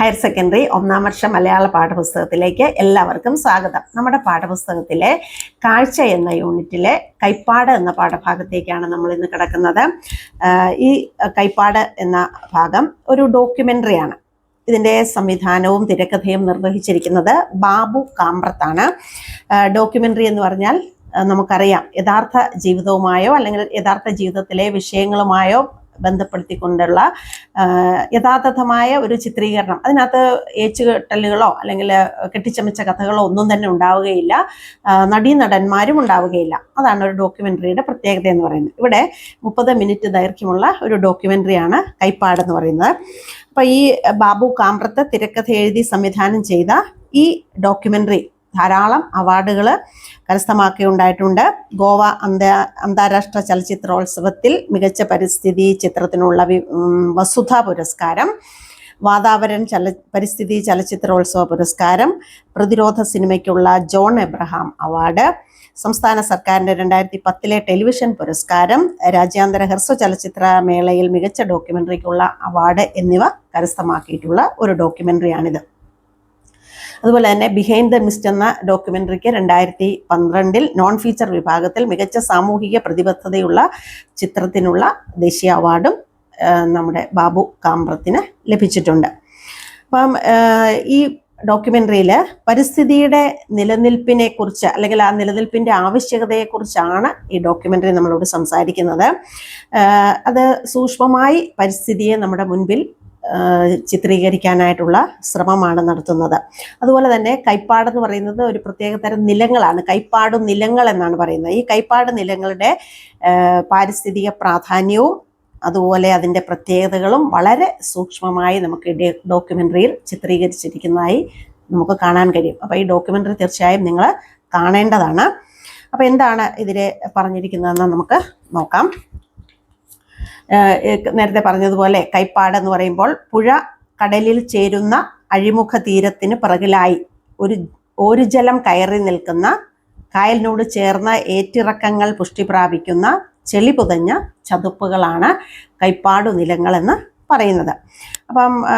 Higher secondary ഒന്നാം വർഷ മലയാള പാഠപുസ്തകത്തിലേക്ക് എല്ലാവർക്കും സ്വാഗതം. നമ്മുടെ പാഠപുസ്തകത്തിലെ കാഴ്ച എന്ന യൂണിറ്റിലെ കൈപ്പാട് എന്ന പാഠഭാഗത്തേക്കാണ് നമ്മൾ ഇന്ന് കിടക്കുന്നത്. ഈ കൈപ്പാട് എന്ന ഭാഗം ഒരു ഡോക്യുമെന്ററിയാണ് ഇതിന്റെ സംവിധാനവും തിരക്കഥയും നിർവഹിച്ചിരിക്കുന്നത് ബാബു കാമ്പ്രത്താണ്. ഡോക്യുമെന്ററി എന്ന് പറഞ്ഞാൽ നമുക്കറിയാം യഥാർത്ഥ ജീവിതവുമായോ അല്ലെങ്കിൽ യഥാർത്ഥ ജീവിതത്തിലെ വിഷയങ്ങളുമായോ ബന്ധപ്പെടുത്തിക്കൊണ്ടുള്ള യഥാർത്ഥമായ ഒരു ചിത്രീകരണം. അതിനകത്ത് ഏച്ചുകെട്ടലുകളോ അല്ലെങ്കിൽ കെട്ടിച്ചമച്ച കഥകളോ ഒന്നും തന്നെ ഉണ്ടാവുകയില്ല. നടീനടന്മാരും ഉണ്ടാവുകയില്ല. അതാണ് ഒരു ഡോക്യുമെന്ററിയുടെ പ്രത്യേകത എന്ന് പറയുന്നത്. ഇവിടെ മുപ്പത് മിനിറ്റ് ദൈർഘ്യമുള്ള ഒരു ഡോക്യുമെന്ററിയാണ് കൈപ്പാട് എന്ന് പറയുന്നത്. അപ്പോൾ ഈ ബാബു കാമ്പ്രത്ത് തിരക്കഥ എഴുതി സംവിധാനം ചെയ്ത ഈ ഡോക്യുമെന്ററി ധാരാളം അവാർഡുകൾ കരസ്ഥമാക്കിയുണ്ടായിട്ടുണ്ട് ഗോവ അന്ത അന്താരാഷ്ട്ര ചലച്ചിത്രോത്സവത്തിൽ മികച്ച പരിസ്ഥിതി ചിത്രത്തിനുള്ള വസുധ പുരസ്കാരം വാതാവരൺ ചല പരിസ്ഥിതി ചലച്ചിത്രോത്സവ പുരസ്കാരം പ്രതിരോധ സിനിമയ്ക്കുള്ള ജോൺ എബ്രഹാം അവാർഡ് സംസ്ഥാന സർക്കാരിന്റെ രണ്ടായിരത്തി പത്തിലെ ടെലിവിഷൻ പുരസ്കാരം രാജ്യാന്തര ഹ്രസ്വ ചലച്ചിത്ര മേളയിൽ മികച്ച ഡോക്യുമെന്ററിക്കുള്ള അവാർഡ് എന്നിവ കരസ്ഥമാക്കിയിട്ടുള്ള ഒരു ഡോക്യുമെന്ററിയാണിത് അതുപോലെ തന്നെ ബിഹൈൻഡ് ദ മിസ്റ്റ് എന്ന ഡോക്യുമെന്ററിക്ക് രണ്ടായിരത്തി പന്ത്രണ്ടിൽ നോൺ ഫീച്ചർ വിഭാഗത്തിൽ മികച്ച സാമൂഹിക പ്രതിബദ്ധതയുള്ള ചിത്രത്തിനുള്ള ദേശീയ അവാർഡും നമ്മുടെ ബാബു കാമ്പ്രത്തിന് ലഭിച്ചിട്ടുണ്ട്. അപ്പം ഈ ഡോക്യുമെന്ററിയിൽ പരിസ്ഥിതിയുടെ നിലനിൽപ്പിനെ കുറിച്ച് അല്ലെങ്കിൽ ആ നിലനിൽപ്പിന്റെ ആവശ്യകതയെക്കുറിച്ചാണ് ഈ ഡോക്യുമെന്ററി നമ്മളോട് സംസാരിക്കുന്നത്. അത് സൂക്ഷ്മമായി പരിസ്ഥിതിയെ നമ്മുടെ മുൻപിൽ ചിത്രീകരിക്കാനായിട്ടുള്ള ശ്രമമാണ് നടത്തുന്നത്. അതുപോലെ തന്നെ കൈപ്പാടെന്ന് പറയുന്നത് ഒരു പ്രത്യേക തരം നിലങ്ങളാണ്. കൈപ്പാട് നിലങ്ങൾ എന്നാണ് പറയുന്നത്. ഈ കൈപ്പാട് നിലങ്ങളുടെ പാരിസ്ഥിതിക പ്രാധാന്യവും അതുപോലെ അതിന്റെ പ്രത്യേകതകളും വളരെ സൂക്ഷ്മമായി നമുക്ക് ഡോക്യുമെന്ററിയിൽ ചിത്രീകരിച്ചിരിക്കുന്നതായി നമുക്ക് കാണാൻ കഴിയും. അപ്പോൾ ഈ ഡോക്യുമെന്ററി തീർച്ചയായും നിങ്ങൾ കാണേണ്ടതാണ്. അപ്പോൾ എന്താണ് ഇതിൽ പറഞ്ഞിരിക്കുന്നതെന്ന് നമുക്ക് നോക്കാം. നേരത്തെ പറഞ്ഞതുപോലെ കൈപ്പാട് എന്ന് പറയുമ്പോൾ പുഴ കടലിൽ ചേരുന്ന അഴിമുഖ തീരത്തിന് പിറകിലായി ഒരു ഒരു ജലം കയറി നിൽക്കുന്ന കായലിനോട് ചേർന്ന ഏറ്റിറക്കങ്ങൾ പുഷ്ടി പ്രാപിക്കുന്ന ചെളി പുതഞ്ഞ ചതുപ്പുകളാണ് കൈപ്പാടു നിലങ്ങളെന്ന് പറയുന്നത്. അപ്പം ആ,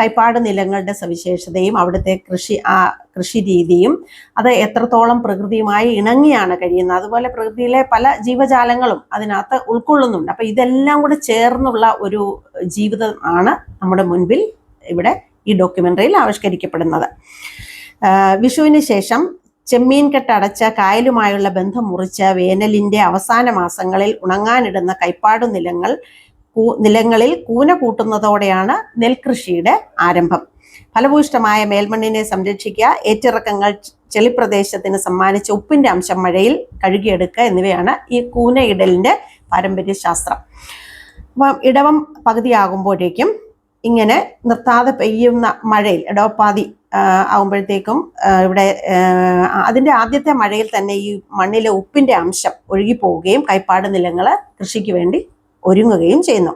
കൈപ്പാട് നിലങ്ങളുടെ സവിശേഷതയും അവിടുത്തെ കൃഷി ആ കൃഷി രീതിയും അത് എത്രത്തോളം പ്രകൃതിയുമായി ഇണങ്ങിയാണ് കഴിയുന്നത്. അതുപോലെ പ്രകൃതിയിലെ പല ജീവജാലങ്ങളും അതിനകത്ത് ഉൾക്കൊള്ളുന്നുണ്ട്. അപ്പം ഇതെല്ലാം കൂടെ ചേർന്നുള്ള ഒരു ജീവിതം ആണ് നമ്മുടെ മുൻപിൽ ഇവിടെ ഈ ഡോക്യുമെന്ററിയിൽ ആവിഷ്കരിക്കപ്പെടുന്നത്. വിഷുവിന് ശേഷം ചെമ്മീൻ കെട്ടടച്ച കായലുമായുള്ള ബന്ധം മുറിച്ച വേനലിന്റെ അവസാന മാസങ്ങളിൽ ഉണങ്ങാനിടുന്ന കൈപ്പാടു നിലങ്ങൾ നിലങ്ങളിൽ കൂന കൂട്ടുന്നതോടെയാണ് നെൽകൃഷിയുടെ ആരംഭം. ഫലഭൂയിഷ്ടമായ മേൽമണ്ണിനെ സംരക്ഷിക്കുക ഏറ്റിറക്കങ്ങൾ ചെളിപ്രദേശത്തിന് സമ്മാനിച്ച ഉപ്പിന്റെ അംശം മഴയിൽ കഴുകിയെടുക്കുക എന്നിവയാണ് ഈ കൂനയിടലിന്റെ പാരമ്പര്യ ശാസ്ത്രം അപ്പം ഇടവം പകുതിയാകുമ്പോഴേക്കും ഇങ്ങനെ നിർത്താതെ പെയ്യുന്ന മഴയിൽ ഇടവപ്പാതി ആകുമ്പോഴത്തേക്കും ഇവിടെ അതിന്റെ ആദ്യത്തെ മഴയിൽ തന്നെ ഈ മണ്ണിലെ ഉപ്പിന്റെ അംശം ഒഴുകിപ്പോവുകയും കൈപ്പാട് നിലങ്ങൾ കൃഷിക്ക് വേണ്ടി ഒരുങ്ങുകയും ചെയ്യുന്നു.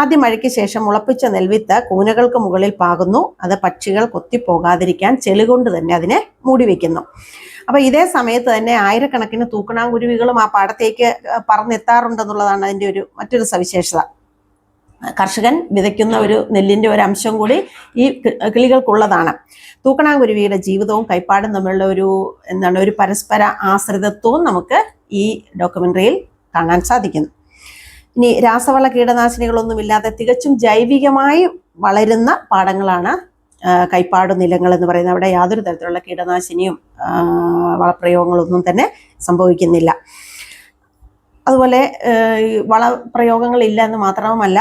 ആദ്യ മഴയ്ക്ക് ശേഷം മുളപ്പിച്ച നെൽവിത്ത് കൂനകൾക്ക് മുകളിൽ പാകുന്നു. അത് പക്ഷികൾ കൊത്തിപ്പോകാതിരിക്കാൻ ചെളികൊണ്ട് തന്നെ അതിനെ മൂടി വെക്കുന്നു. അപ്പൊ ഇതേ സമയത്ത് തന്നെ ആയിരക്കണക്കിന് തൂക്കണാങ്കുരുവികളും ആ പാടത്തേക്ക് പറന്നെത്താറുണ്ടെന്നുള്ളതാണ് അതിന്റെ ഒരു മറ്റൊരു സവിശേഷത. കർഷകൻ വിതയ്ക്കുന്ന ഒരു നെല്ലിന്റെ ഒരു അംശം കൂടി ഈ കിളികൾക്കുള്ളതാണ്. തൂക്കണാങ്കുരുവിയുടെ ജീവിതവും കൈപ്പാടും തമ്മിലുള്ള ഒരു എന്താണ് ഒരു പരസ്പര ആശ്രിതത്വവും നമുക്ക് ഈ ഡോക്യുമെന്ററിയിൽ കാണാൻ സാധിക്കുന്നു. ഇനി രാസവള കീടനാശിനികളൊന്നും ഇല്ലാതെ തികച്ചും ജൈവികമായി വളരുന്ന പാടങ്ങളാണ് കൈപ്പാട് നിലങ്ങൾ എന്ന് പറയുന്നത്. അവിടെ യാതൊരു തരത്തിലുള്ള കീടനാശിനിയും വളപ്രയോഗങ്ങളൊന്നും തന്നെ സംഭവിക്കുന്നില്ല. അതുപോലെ വളപ്രയോഗങ്ങൾ ഇല്ല എന്ന് മാത്രവുമല്ല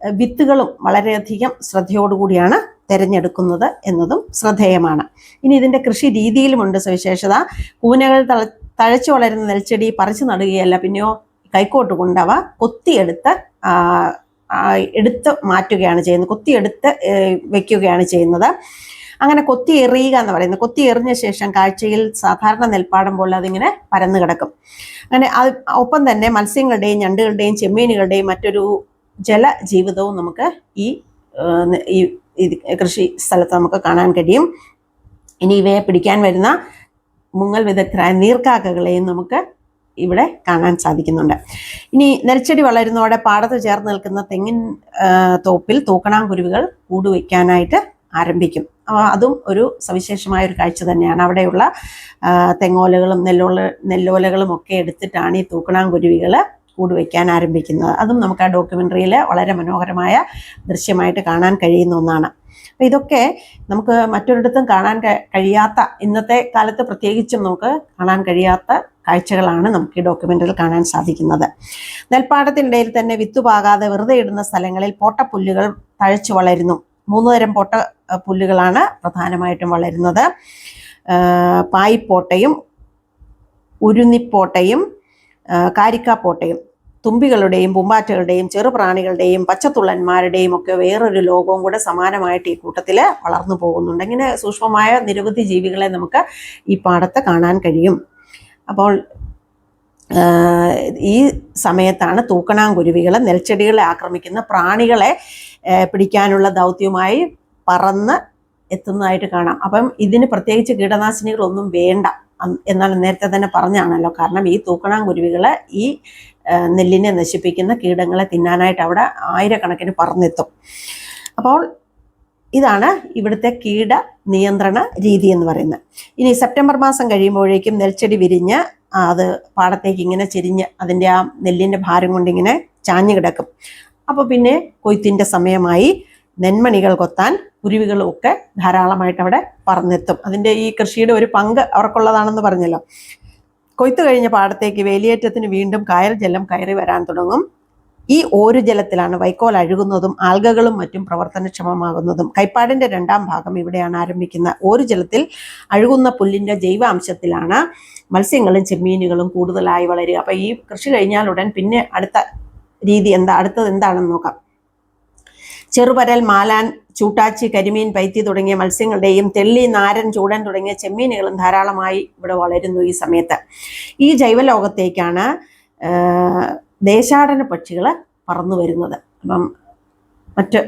വിത്തുകളും വളരെയധികം ശ്രദ്ധയോടുകൂടിയാണ് തിരഞ്ഞെടുക്കുന്നത് എന്നതും ശ്രദ്ധേയമാണ്. ഇനി ഇതിന്റെ കൃഷി രീതിയിലുമുണ്ട് സവിശേഷത. കൂനകൾ തഴച്ചു വളരുന്ന നെൽച്ചെടി പറിച്ചു നടുകയല്ല പിന്നെയോ കൈക്കോട്ട് കൊണ്ടവ കൊത്തിയെടുത്ത് എടുത്ത് മാറ്റുകയാണ് ചെയ്യുന്നത്. കൊത്തിയെടുത്ത് വയ്ക്കുകയാണ് ചെയ്യുന്നത്. അങ്ങനെ കൊത്തി എറിയുക എന്ന് പറയുന്നത്. കൊത്തി എറിഞ്ഞ ശേഷം കാഴ്ചയിൽ സാധാരണ നെൽപ്പാടം പോലെ അതിങ്ങനെ പരന്നു കിടക്കും. അങ്ങനെ അത് ഒപ്പം തന്നെ മത്സ്യങ്ങളുടെയും ഞണ്ടുകളുടെയും ചെമ്മീനുകളുടെയും മറ്റൊരു ജല ജീവിതവും നമുക്ക് ഈ കൃഷി സ്ഥലത്ത് നമുക്ക് കാണാൻ കഴിയും. ഇനി ഇവയെ പിടിക്കാൻ വരുന്ന മുങ്ങൽ വിദഗ്ധരായ നീർക്കാക്കകളെയും നമുക്ക് ഇവിടെ കാണാൻ സാധിക്കുന്നുണ്ട്. ഇനി നെൽച്ചെടി വളരുന്നതോടെ പാടത്ത് ചേർന്ന് നിൽക്കുന്ന തെങ്ങിൻ തോപ്പിൽ തൂക്കണാങ്കുരുവികൾ കൂടുവയ്ക്കാനായിട്ട് ആരംഭിക്കും. അതും ഒരു സവിശേഷമായ ഒരു കാഴ്ച തന്നെയാണ്. അവിടെയുള്ള തെങ്ങോലകളും നെല്ലോല നെല്ലോലകളും ഒക്കെ എടുത്തിട്ടാണ് ഈ തൂക്കണാങ്കുരുവികൾ കൂട് വയ്ക്കാൻ ആരംഭിക്കുന്നത്. അതും നമുക്ക് ആ ഡോക്യുമെന്ററിയിൽ വളരെ മനോഹരമായ ദൃശ്യമായിട്ട് കാണാൻ കഴിയുന്ന ഒന്നാണ്. അപ്പം ഇതൊക്കെ നമുക്ക് മറ്റൊരിടത്തും കാണാൻ കഴിയാത്ത ഇന്നത്തെ കാലത്ത് പ്രത്യേകിച്ചും നമുക്ക് കാണാൻ കഴിയാത്ത കാഴ്ചകളാണ് നമുക്ക് ഈ ഡോക്യുമെന്ററിൽ കാണാൻ സാധിക്കുന്നത്. നെൽപ്പാടത്തിനിടയിൽ തന്നെ വിത്തുപാകാതെ വെറുതെ ഇടുന്ന സ്ഥലങ്ങളിൽ പോട്ടപ്പുല്ലുകൾ തഴച്ചു വളരുന്നു. മൂന്ന് തരം പോട്ട പുല്ലുകളാണ് പ്രധാനമായിട്ടും വളരുന്നത്. പായിപ്പോട്ടയും ഉരുന്നിപ്പോട്ടയും കാരിക്കാപ്പോട്ടയും തുമ്പികളുടെയും പൂമ്പാറ്റകളുടെയും ചെറുപ്രാണികളുടെയും പച്ചത്തുള്ളന്മാരുടെയും ഒക്കെ വേറൊരു ലോകവും കൂടെ സമാനമായിട്ട് ഈ കൂട്ടത്തിൽ വളർന്നു പോകുന്നുണ്ട്. ഇങ്ങനെ സൂക്ഷ്മമായ നിരവധി ജീവികളെ നമുക്ക് ഈ പാടത്ത് കാണാൻ കഴിയും. അപ്പോൾ ഈ സമയത്താണ് തൂക്കണാങ്കുരുവികൾ നെൽച്ചെടികളെ ആക്രമിക്കുന്ന പ്രാണികളെ പിടിക്കാനുള്ള ദൗത്യവുമായി പറന്ന് എത്തുന്നതായിട്ട് കാണാം. അപ്പം ഇതിന് പ്രത്യേകിച്ച് കീടനാശിനികളൊന്നും വേണ്ട. എന്നാൽ നേരത്തെ തന്നെ പറഞ്ഞാണല്ലോ. കാരണം ഈ തൂക്കണാങ്കുരുവികൾ ഈ നെല്ലിനെ നശിപ്പിക്കുന്ന കീടങ്ങളെ തിന്നാനായിട്ട് അവിടെ ആയിരക്കണക്കിന് പറന്നെത്തും. അപ്പോൾ ഇതാണ് ഇവിടുത്തെ കീട നിയന്ത്രണ രീതി എന്ന് പറയുന്നത്. ഇനി സെപ്റ്റംബർ മാസം കഴിയുമ്പോഴേക്കും നെൽച്ചെടി വിരിഞ്ഞ് അത് പാടത്തേക്ക് ഇങ്ങനെ ചെരിഞ്ഞ് അതിന്റെ ആ നെല്ലിന്റെ ഭാരം കൊണ്ട് ഇങ്ങനെ ചാഞ്ഞു കിടക്കും. അപ്പോൾ പിന്നെ കൊയ്ത്തിന്റെ സമയമായി നെന്മണികൾ കൊത്താൻ കുരുവികളും ഒക്കെ ധാരാളമായിട്ട് അവിടെ പറന്നെത്തും. അതിന്റെ ഈ കൃഷിയുടെ ഒരു പങ്ക് അവർക്കുള്ളതാണെന്ന് പറഞ്ഞല്ലോ. കൊയ്ത്ത് കഴിഞ്ഞ പാടത്തേക്ക് വേലിയേറ്റത്തിന് വീണ്ടും കയർ ജലം കയറി വരാൻ തുടങ്ങും. ഈ ഓരു ജലത്തിലാണ് വൈക്കോൽ അഴുകുന്നതും ആൽഗകളും മറ്റും പ്രവർത്തനക്ഷമമാകുന്നതും. കൈപ്പാടിന്റെ രണ്ടാം ഭാഗം ഇവിടെയാണ് ആരംഭിക്കുന്നത്. ഓരു ജലത്തിൽ അഴുകുന്ന പുല്ലിന്റെ ജൈവാംശത്തിലാണ് മത്സ്യങ്ങളും ചെമ്മീനുകളും കൂടുതലായി വളരുക. അപ്പൊ ഈ കൃഷി കഴിഞ്ഞാൽ ഉടൻ പിന്നെ അടുത്ത രീതി എന്താ? അടുത്തത് എന്താണെന്ന് നോക്കാം. ചെറുപരൽ മാലാൻ ചൂട്ടാച്ചി കരിമീൻ പൈത്തി തുടങ്ങിയ മത്സ്യങ്ങളുടെയും തെള്ളി നാരൻ ചൂടൻ തുടങ്ങിയ ചെമ്മീനുകളും ധാരാളമായി ഇവിടെ വളരുന്നു ഈ സമയത്ത്. ഈ ജൈവലോകത്തേക്കാണ് ദേശാടന പക്ഷികൾ പറന്നു വരുന്നത്. അപ്പം മറ്റ്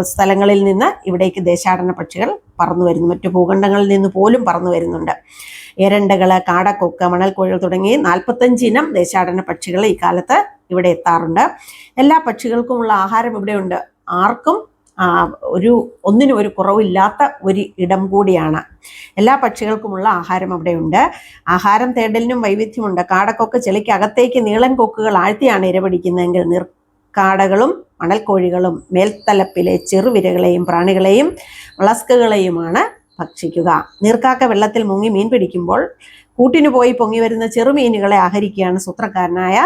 സ്ഥലങ്ങളിൽ നിന്ന് ഇവിടേക്ക് ദേശാടന പക്ഷികൾ പറന്നു വരുന്നു. മറ്റു ഭൂഖണ്ഡങ്ങളിൽ നിന്ന് പോലും പറന്നു വരുന്നുണ്ട്. എരണ്ടകൾ കാടക്കൊക്ക് മണൽക്കോഴികൾ തുടങ്ങി നാൽപ്പത്തഞ്ച് ഇനം ദേശാടന പക്ഷികൾ ഈ കാലത്ത് ഇവിടെ എത്താറുണ്ട്. എല്ലാ പക്ഷികൾക്കുമുള്ള ആഹാരം ഇവിടെയുണ്ട്. ആർക്കും ഒരു ഒന്നിനും ഒരു കുറവില്ലാത്ത ഒരു ഇടം കൂടിയാണ്. എല്ലാ പക്ഷികൾക്കുമുള്ള ആഹാരം അവിടെയുണ്ട്. ആഹാരം തേടലിനും വൈവിധ്യമുണ്ട്. കാടക്കൊക്കെ ചെളിക്കകത്തേക്ക് നീളൻ കൊക്കുകൾ ആഴ്ത്തിയാണ് ഇരപിടിക്കുന്നതെങ്കിൽ കാടകളും മണൽക്കോഴികളും മേൽത്തലപ്പിലെ ചെറുവിരകളെയും പ്രാണികളെയും വളസ്കുകളെയുമാണ് ഭക്ഷിക്കുക. നീർക്കാക്ക വെള്ളത്തിൽ മുങ്ങി മീൻ പിടിക്കുമ്പോൾ കൂട്ടിനു പോയി പൊങ്ങി വരുന്ന ചെറുമീനുകളെ ആഹരിക്കുകയാണ് സൂത്രക്കാരനായ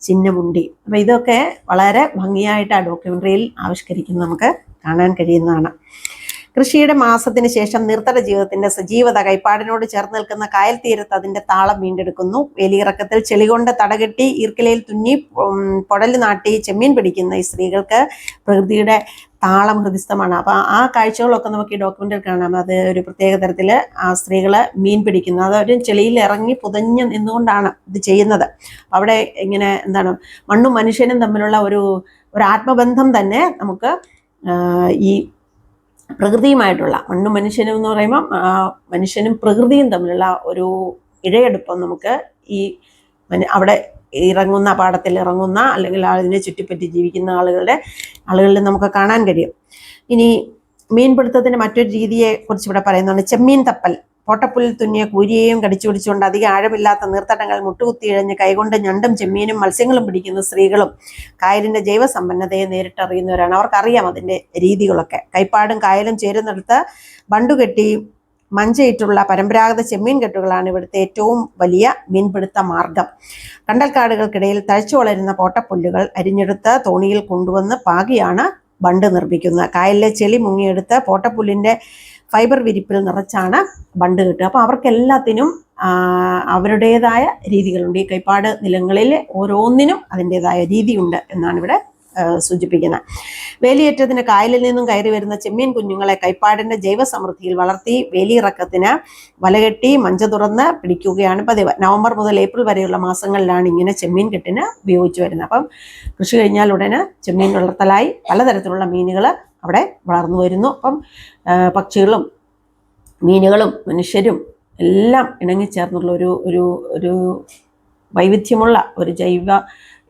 ചിന്നമുണ്ടി. അപ്പം ഇതൊക്കെ വളരെ ഭംഗിയായിട്ട് ആ ഡോക്യുമെന്ററിയിൽ ആവിഷ്കരിക്കുന്നത് നമുക്ക് കാണാൻ കഴിയുന്നതാണ്. കൃഷിയുടെ മാസത്തിന് ശേഷം നിർത്തല ജീവിതത്തിന്റെ സജീവത കൈപ്പാടിനോട് ചേർന്ന് നിൽക്കുന്ന കായൽ തീരത്ത് അതിന്റെ താളം വീണ്ടെടുക്കുന്നു. വേലിയിറക്കത്തിൽ ചെളികൊണ്ട് തടകെട്ടി ഈർക്കിലയിൽ തുന്നി പൊടൽ നാട്ടി ചെമ്മീൻ പിടിക്കുന്ന ഈ സ്ത്രീകൾക്ക് പ്രകൃതിയുടെ താളം ഹൃദിസ്ഥമാണ്. അപ്പൊ ആ കാഴ്ചകളൊക്കെ നമുക്ക് ഈ ഡോക്യുമെന്റിൽ കാണാം. അത് ഒരു പ്രത്യേക തരത്തിൽ ആ സ്ത്രീകൾ മീൻ പിടിക്കുന്നു. അത് ഒരു ചെളിയിൽ ഇറങ്ങി പുതഞ്ഞ് നിന്നുകൊണ്ടാണ് ഇത് ചെയ്യുന്നത്. അവിടെ ഇങ്ങനെ എന്താണ് മണ്ണും മനുഷ്യനും തമ്മിലുള്ള ഒരു ഒരു ആത്മബന്ധം തന്നെ നമുക്ക് ഈ പ്രകൃതിയുമായിട്ടുള്ള മണ്ണും മനുഷ്യനും എന്ന് പറയുമ്പോൾ മനുഷ്യനും പ്രകൃതിയും തമ്മിലുള്ള ഒരു ഇഴയെടുപ്പം നമുക്ക് ഈ അവിടെ ഇറങ്ങുന്ന പാടത്തിൽ ഇറങ്ങുന്ന അല്ലെങ്കിൽ അതിനെ ചുറ്റിപ്പറ്റി ജീവിക്കുന്ന ആളുകളുടെ ആളുകളിൽ നമുക്ക് കാണാൻ കഴിയും. ഇനി മീൻപിടുത്തത്തിന്റെ മറ്റൊരു രീതിയെ കുറിച്ച് ഇവിടെ പറയുന്നതാണ് ചെമ്മീൻ തപ്പൽ. പോട്ടപ്പുല്ലിൽ തുന്നിയ കൂരിയെയും കടിച്ചു പിടിച്ചുകൊണ്ട് അധികം ആഴമില്ലാത്ത നീർത്തടങ്ങൾ മുട്ടുകുത്തിയിഴഞ്ഞ് കൈകൊണ്ട് ഞണ്ടും ചെമ്മീനും മത്സ്യങ്ങളും പിടിക്കുന്ന സ്ത്രീകളും കായലിന്റെ ജൈവസമ്പന്നതയെ നേരിട്ടറിയുന്നവരാണ്. അവർക്കറിയാം അതിന്റെ രീതികളൊക്കെ. കൈപ്പാടും കായലും ചേരുന്നിടത്ത് ബണ്ടുകെട്ടി മഞ്ചയിട്ടുള്ള പരമ്പരാഗത ചെമ്മീൻ കെട്ടുകളാണ് ഇവിടുത്തെ ഏറ്റവും വലിയ മീൻപിടുത്ത മാർഗം. കണ്ടൽക്കാടുകൾക്കിടയിൽ തഴച്ചു വളരുന്ന പോട്ടപ്പുല്ലുകൾ അരിഞ്ഞെടുത്ത് തോണിയിൽ കൊണ്ടുവന്ന് പാകിയാണ് ബണ്ട് നിർമ്മിക്കുന്നത്. കായലിലെ ചെളി മുങ്ങിയെടുത്ത് പോട്ടപ്പുല്ലിന്റെ ഫൈബർ വിരിപ്പിൽ നിറച്ചാണ് ബണ്ട് കിട്ടുക. അപ്പോൾ അവർക്കെല്ലാത്തിനും അവരുടേതായ രീതികളുണ്ട്. ഈ കൈപ്പാട് നിലങ്ങളിലെ ഓരോന്നിനും അതിന്റെതായ രീതിയുണ്ട് എന്നാണ് ഇവിടെ സൂചിപ്പിക്കുന്നത്. വേലിയേറ്റത്തിന് കായലിൽ നിന്നും കയറി വരുന്ന ചെമ്മീൻ കുഞ്ഞുങ്ങളെ കൈപ്പാടിന്റെ ജൈവസമൃദ്ധിയിൽ വളർത്തി വേലിയിറക്കത്തിന് വലകെട്ടി മഞ്ച തുറന്ന് പിടിക്കുകയാണ് പതിവ്. നവംബർ മുതൽ ഏപ്രിൽ വരെയുള്ള മാസങ്ങളിലാണ് ഇങ്ങനെ ചെമ്മീൻ കെട്ടിന് ഉപയോഗിച്ചു വരുന്നത്. അപ്പം കൃഷി കഴിഞ്ഞാൽ ഉടനെ ചെമ്മീൻ വളർത്തലായി പലതരത്തിലുള്ള മീനുകൾ അവിടെ വളർന്നു വരുന്നു. അപ്പം പക്ഷികളും മീനുകളും മനുഷ്യരും എല്ലാം ഇണങ്ങിച്ചേർന്നുള്ള ഒരു ഒരു ഒരു വൈവിധ്യമുള്ള ഒരു ജൈവ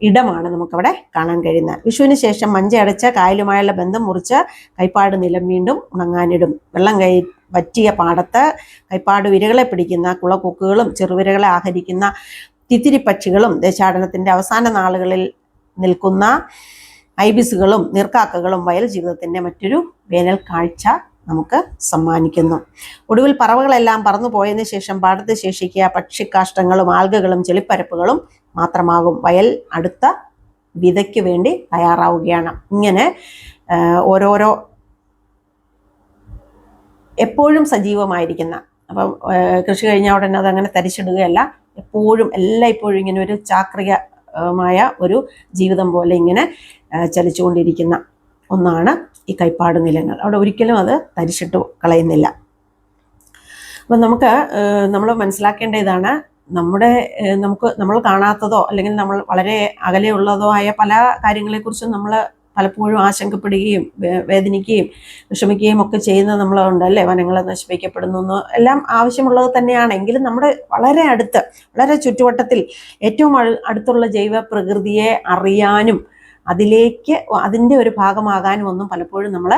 ഇടമാണ് നമുക്കവിടെ കാണാൻ കഴിയുന്നത്. വിഷുവിന് ശേഷം മഞ്ചയടച്ച കായലുമായുള്ള ബന്ധം മുറിച്ച് കൈപ്പാട് നിലം വീണ്ടും ഉണങ്ങാനിടും. വെള്ളം കൈ വറ്റിയ പാടത്ത് കൈപ്പാട് വിരകളെ പിടിക്കുന്ന കുളക്കൊക്കുകളും ചെറുവിരകളെ ആഹരിക്കുന്ന തിത്തിരിപ്പക്ഷികളും ദേശാടനത്തിന്റെ അവസാന നാളുകളിൽ നിൽക്കുന്ന ഐബിസുകളും നീർക്കാക്കകളും വയൽ ജീവിതത്തിന്റെ മറ്റൊരു വേനൽ കാഴ്ച നമുക്ക് സമ്മാനിക്കുന്നു. ഒടുവിൽ പറവകളെല്ലാം പറന്നു പോയതിന് ശേഷം പാടത്ത് ശേഷിക്കുക പക്ഷിക്കാഷ്ടങ്ങളും ആൽഗകളും ചെളിപ്പരപ്പുകളും മാത്രമാകും. വയൽ അടുത്ത വിതയ്ക്ക് വേണ്ടി തയ്യാറാവുകയാണ്. ഇങ്ങനെ ഓരോരോ എപ്പോഴും സജീവമായിരിക്കുന്ന അപ്പം കൃഷി കഴിഞ്ഞ ഉടനെ അത് അങ്ങനെ തരിച്ചിടുകയല്ല എപ്പോഴും എല്ലായ്പ്പോഴും ഇങ്ങനെ ഒരു ചാക്രികമായ ഒരു ജീവിതം പോലെ ഇങ്ങനെ ചലിച്ചുകൊണ്ടിരിക്കുന്ന ഒന്നാണ് ഈ കൈപ്പാട് നിലങ്ങൾ. അവിടെ ഒരിക്കലും അത് തരിച്ചിട്ട് കളയുന്നില്ല. അപ്പം നമുക്ക് നമ്മൾ മനസ്സിലാക്കേണ്ട ഇതാണ് നമ്മുടെ നമുക്ക് നമ്മൾ കാണാത്തതോ അല്ലെങ്കിൽ നമ്മൾ വളരെ അകലെയുള്ളതോ ആയ പല കാര്യങ്ങളെക്കുറിച്ചും നമ്മൾ പലപ്പോഴും ആശങ്കപ്പെടുകയും വേദനിക്കുകയും വിഷമിക്കുകയും ഒക്കെ ചെയ്യുന്നത് നമ്മളുണ്ട് അല്ലേ? വനങ്ങൾ നശിപ്പിക്കപ്പെടുന്നു എല്ലാം ആവശ്യമുള്ളത് തന്നെയാണെങ്കിലും നമ്മുടെ വളരെ അടുത്ത് വളരെ ചുറ്റുവട്ടത്തിൽ ഏറ്റവും അടുത്തുള്ള ജൈവ പ്രകൃതിയെ അറിയാനും അതിലേക്ക് അതിന്റെ ഒരു ഭാഗമാകാനും ഒന്നും പലപ്പോഴും നമ്മൾ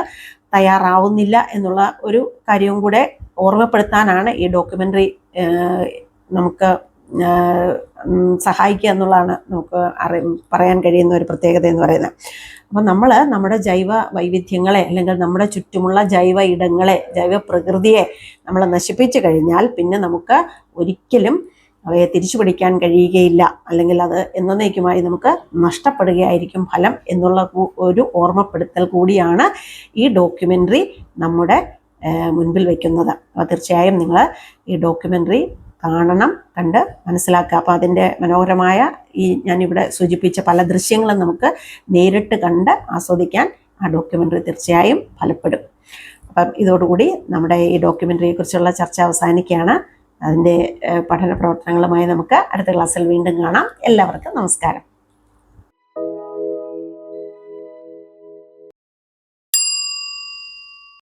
തയ്യാറാവുന്നില്ല എന്നുള്ള ഒരു കാര്യവും കൂടെ ഓർമ്മപ്പെടുത്താനാണ് ഈ ഡോക്യുമെന്ററി നമുക്ക് സഹായിക്കുക എന്നുള്ളതാണ് നമുക്ക് അറി പറയാൻ കഴിയുന്ന ഒരു പ്രത്യേകത എന്ന് പറയുന്നത്. അപ്പം നമ്മൾ നമ്മുടെ ജൈവ വൈവിധ്യങ്ങളെ അല്ലെങ്കിൽ നമ്മുടെ ചുറ്റുമുള്ള ജൈവ ഇടങ്ങളെ ജൈവ പ്രകൃതിയെ നമ്മൾ നശിപ്പിച്ചു കഴിഞ്ഞാൽ പിന്നെ നമുക്ക് ഒരിക്കലും അവയെ തിരിച്ചു പിടിക്കാൻ കഴിയുകയില്ല. അല്ലെങ്കിൽ അത് എന്നേക്കുമായി നമുക്ക് നഷ്ടപ്പെടുകയായിരിക്കും ഫലം എന്നുള്ള ഒരു ഓർമ്മപ്പെടുത്തൽ കൂടിയാണ് ഈ ഡോക്യുമെന്ററി നമ്മുടെ മുൻപിൽ വയ്ക്കുന്നത് അപ്പോൾ തീർച്ചയായും നിങ്ങൾ ഈ ഡോക്യുമെന്ററി കാണണം കണ്ട് മനസ്സിലാക്കുക. അപ്പോൾ അതിന്റെ മനോഹരമായ ഈ ഞാനിവിടെ സൂചിപ്പിച്ച പല ദൃശ്യങ്ങളും നമുക്ക് നേരിട്ട് കണ്ട് ആസ്വദിക്കാൻ ആ ഡോക്യുമെന്ററി തീർച്ചയായും ഫലപ്പെടും. അപ്പം ഇതോടുകൂടി നമ്മുടെ ഈ ഡോക്യുമെന്ററിയെ കുറിച്ചുള്ള ചർച്ച അവസാനിക്കുകയാണ്. അതിന്റെ പഠന പ്രവർത്തനങ്ങളുമായി നമുക്ക് അടുത്ത ക്ലാസ്സിൽ വീണ്ടും കാണാം. എല്ലാവർക്കും നമസ്കാരം.